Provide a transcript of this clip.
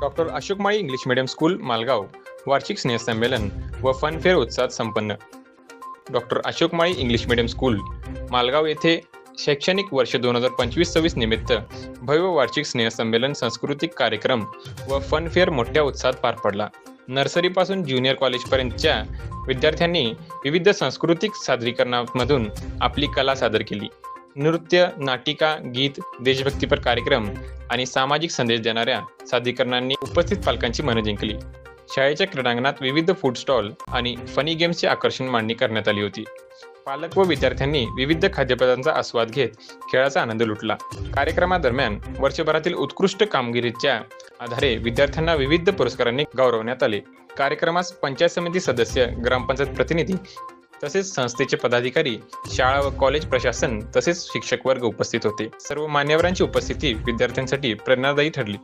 Doctor Ashok Mali English medium school Malgaon. वार्षिक स्नेहसंमेलन व फनफेअर उत्साहात संपन्न. Doctor Ashok Mali English medium school Malgaon येथे शैक्षणिक वर्ष दोन हजार पंचवीस सव्वीस निमित्त भव्य वार्षिक स्नेहसंमेलन सांस्कृतिक कार्यक्रम व फनफेअर मोठ्या उत्साहात पार पडला. नर्सरीपासून ज्युनियर कॉलेजपर्यंतच्या विद्यार्थ्यांनी विविध सांस्कृतिक सादरीकरणामधून आपली कला सादर केली. नृत्य नाटिका गीत देशभक्तीपर कार्यक्रम आणि सामाजिक संदेश देणाऱ्या सादरीकरणांनी उपस्थित पालकांची मनं जिंकली. शाळेच्या क्रीडांगणात विविध फूड स्टॉल आणि फनी गेम्सचे आकर्षण मांडणी करण्यात आली होती. पालक व विद्यार्थ्यांनी विविध खाद्यपदार्थांचा आस्वाद घेत खेळाचा आनंद लुटला. कार्यक्रमादरम्यान वर्षभरातील उत्कृष्ट कामगिरीच्या आधारे विद्यार्थ्यांना विविध पुरस्कारांनी गौरवण्यात आले. कार्यक्रमास पंचायत समिती सदस्य ग्रामपंचायत प्रतिनिधी तसेच संस्थेचे पदाधिकारी शाळा व कॉलेज प्रशासन तसेच शिक्षक वर्ग उपस्थित होते. सर्व मान्यवरांची उपस्थिती विद्यार्थ्यांसाठी प्रेरणादायी ठरली.